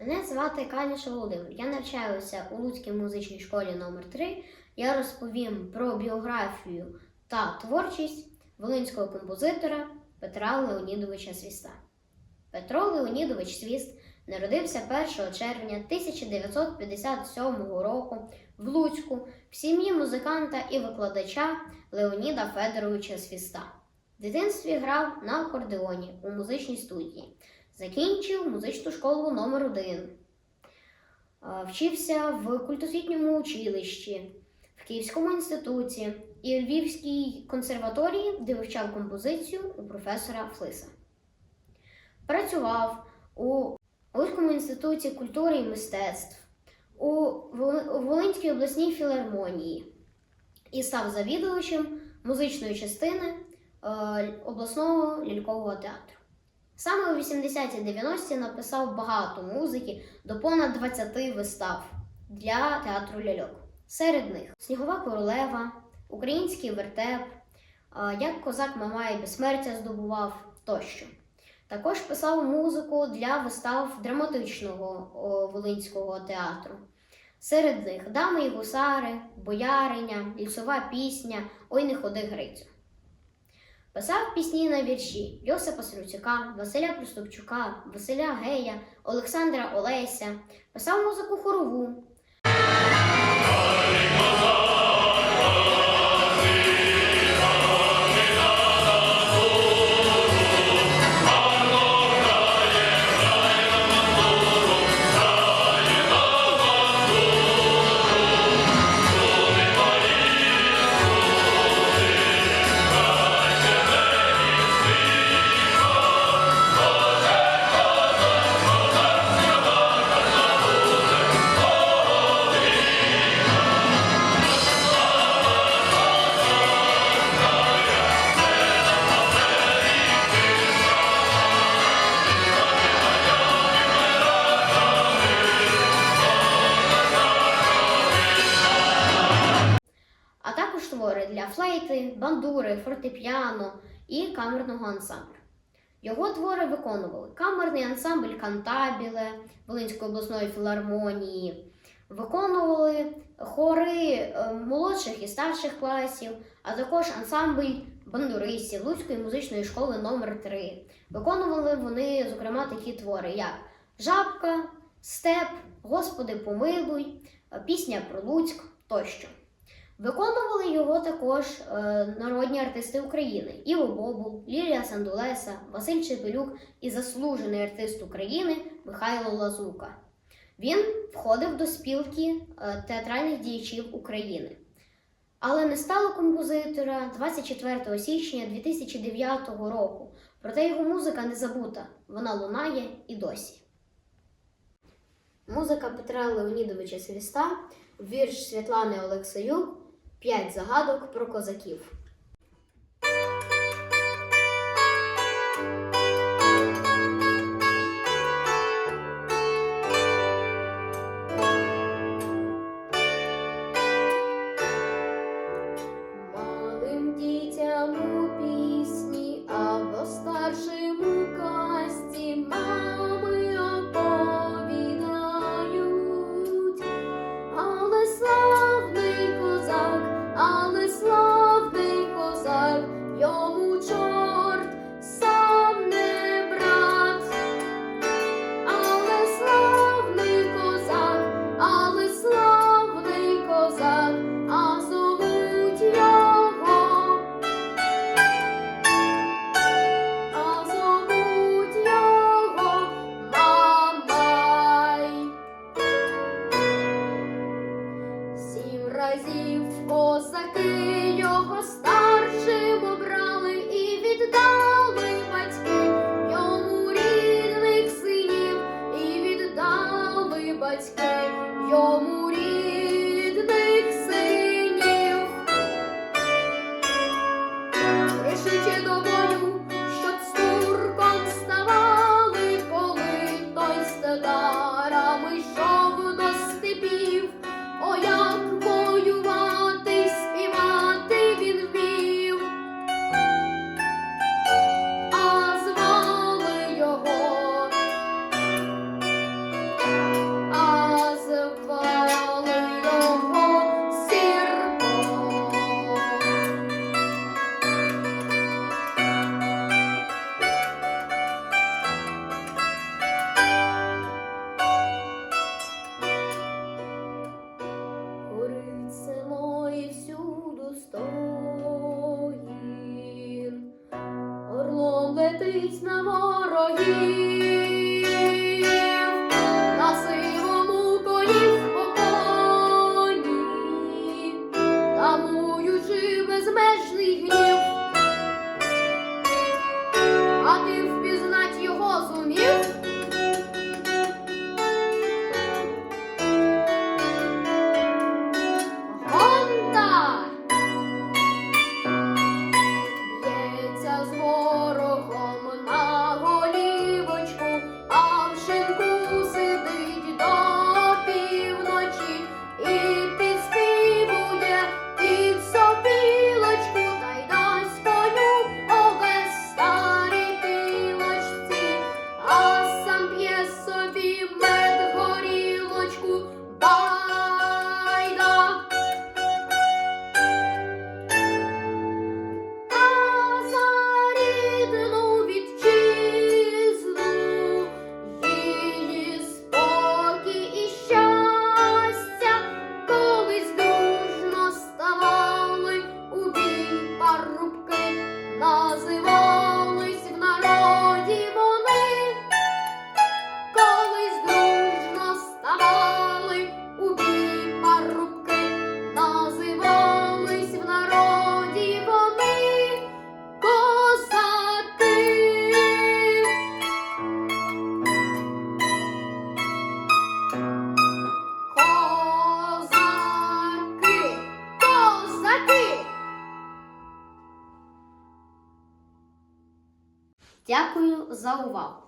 Мене звати Каліш Володимир. Я навчаюся у Луцькій музичній школі номер 3 Я розповім про біографію та творчість волинського композитора Петра Леонідовича Свіста. Петро Леонідович Свіст народився 1 червня 1957 року в Луцьку в сім'ї музиканта і викладача Леоніда Федоровича Свіста. В дитинстві грав на акордеоні у музичній студії. Закінчив музичну школу номер 1 Вчився в культосвітньому училищі, в Київському інституті і Львівській консерваторії, де вивчав композицію у професора Флиса. Працював у Луцькому інституті культури і мистецтв, у Волинській обласній філармонії і став завідувачем музичної частини обласного лялькового театру. Саме у 80-90-ті написав багато музики до понад 20 вистав для театру ляльок. Серед них Снігова королева, Український вертеп, Як козак Мамай безсмертя здобував тощо. Також писав музику для вистав драматичного Волинського театру. Серед них Дами і гусари, Бояриня, Лісова пісня, Ой не ходи Грицю. Писав пісні на вірші Йосипа Сруцюка, Василя Проступчука, Василя Гея, Олександра Олеся, писав музику хорову. Для флейти, бандури, фортепіано і камерного ансамблю. Його твори виконували камерний ансамбль Кантабіле Волинської обласної філармонії, виконували хори е, молодших і старших класів, а також ансамбль бандуристів Луцької музичної школи номер 3 Виконували вони, зокрема, такі твори, як Жабка, Степ, Господи помилуй, Пісня про Луцьк тощо. Виконували його також е, народні артисти України Іво Бобул, Лілія Сандулеса, Василь Чепелюк і заслужений артист України Михайло Лазука. Він входив до спілки е, театральних діячів України. Але не стало композитора 24 січня 2009 року. Проте його музика не забута, вона лунає і досі. Музика Петра Леонідовича Свіста, вірш Світлани Олексаюк П'ять загадок про козаків. Малим дітям разів. Козаки його старшим обрали і віддали батьки. Йому рідних синів, і віддали батьки. Йому летить на ворогів, Дякую за увагу!